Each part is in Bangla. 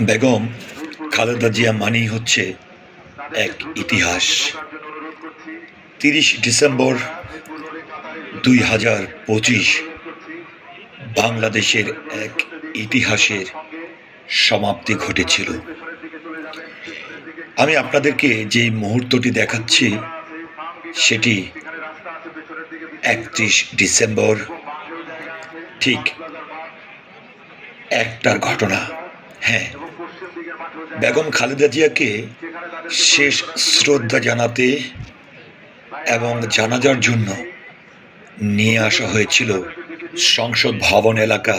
বেগম খালেদা জিয়া মানেই হচ্ছে এক ইতিহাস। তিরিশ ডিসেম্বর দুই হাজার পঁচিশ বাংলাদেশের এক ইতিহাসের সমাপ্তি ঘটেছিল। আমি আপনাদেরকে যে মুহূর্তটি দেখাচ্ছি, সেটি একত্রিশ ডিসেম্বর, ঠিক একটার ঘটনা। হ্যাঁ বেগম খালেদা জিয়াকে শেষ শ্রদ্ধা জানাতে এবং জানাজার জন্য নিয়ে আসা হয়েছিল সংসদ ভবন এলাকা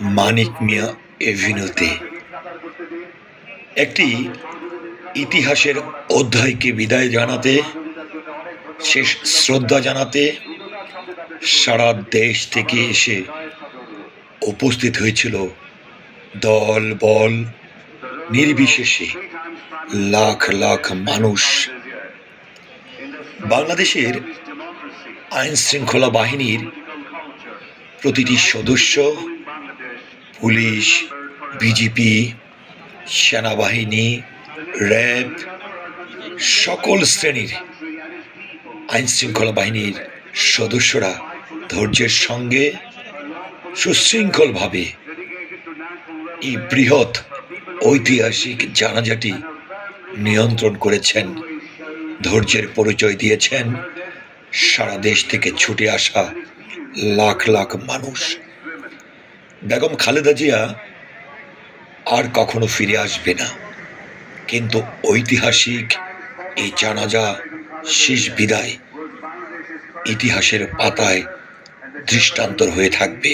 মানিক মিয়া এভিনিউতে। একটি ইতিহাসের অধ্যায়কে বিদায় জানাতে, শেষ শ্রদ্ধা জানাতে সারা দেশ থেকে এসে উপস্থিত হয়েছিল দল, বল, নির্বিশেষে লাখ লাখ মানুষ। বাংলাদেশের আইন শৃঙ্খলা বাহিনীর প্রতিটি সদস্য, পুলিশ, বিজিপি, সেনাবাহিনী, র্যাব, সকল শ্রেণির আইন শৃঙ্খলা বাহিনীর সদস্যরা ধৈর্যের সঙ্গে সুশৃঙ্খলভাবে এই বৃহৎ ঐতিহাসিক জানাজাটি নিয়ন্ত্রণ করেছেন। ধৈর্যের পরিচয় দিয়েছেন। সারা দেশ থেকে ছুটে আসা লাখ লাখ মানুষ। বেগম খালেদা জিয়া আর কখনো ফিরে আসবে না। কিন্তু ঐতিহাসিক এই জানাজা শেষ বিদায় ইতিহাসের পাতায় দৃষ্টান্তর হয়ে থাকবে।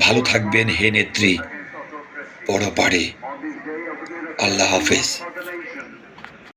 ভালো থাকবেন হে নেত্রী বড় পাড়ে। আল্লাহ হাফেজ।